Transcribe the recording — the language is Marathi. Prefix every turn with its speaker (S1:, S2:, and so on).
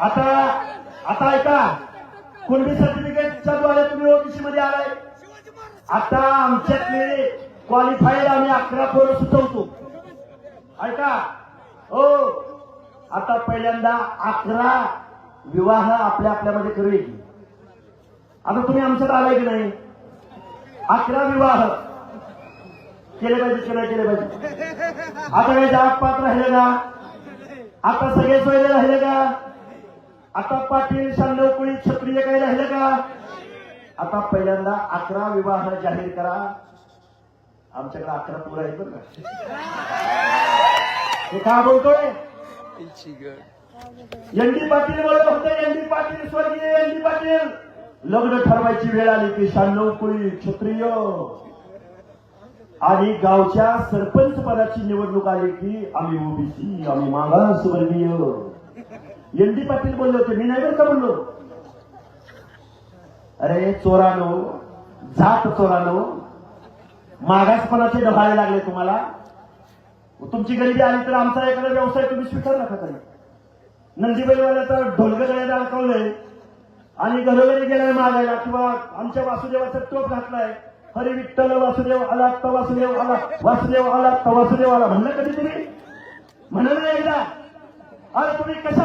S1: आता आता ऐका. कुणबी सर्टिफिकेटच्या द्वारे तुम्ही ओबीसी मध्ये आलाय? आता आमच्यातले क्वालिफाईड आम्ही अकरा पोरं सुचवतो. ऐका. हो. आता पहिल्यांदा अकरा विवाह आपल्या आपल्यामध्ये करूया की. आता तुम्ही आमच्यात आलाय की नाही? अकरा विवाह. केले पाहिजे केले केले पाहिजे. आता काही जात पात राहिले का? आता सगळे सोयरे राहिले का? आता पाटील शांडवकुळी सक्रिय काही राहिलं का? आता पहिल्यांदा अकरा विवाह जाहीर करा. आमच्याकडे अकरा पुरा आहेत बरं का? का बोलतोय? एनडी पाटील बोलत फक्त एनडी पाटील स्वर्गीय एनडी पाटील. लग्न ठरवायची वेळ आली की शांडवकुळी क्षत्रिय आणि गावच्या सरपंच पदाची निवडणूक आली की आम्ही ओबीसी आम्ही मागासवर्गीय. एनडी पाटील बोलले होते. मी नाही बरं का बोललो? अरे चोरानो जात चोरानो मागासपणाचे डबाळे लागले तुम्हाला. तुमची गरिबी आली तर आमचा एखादा व्यवसाय तुम्ही स्वीकारला का तरी नंदीबाईवाल्याचा ढोलगड्याला अडकवलंय. आणि घरोघरी गेलाय मागायला किंवा आमच्या वासुदेवाचा टोप घातलाय. हरी विठ्ठल वासुदेव आला तर वासुदेव आला वासुदेव आला तर वासुदेव आला. म्हणलं कधी तुम्ही म्हणलं नाही एकदा. अरे तुम्ही कशा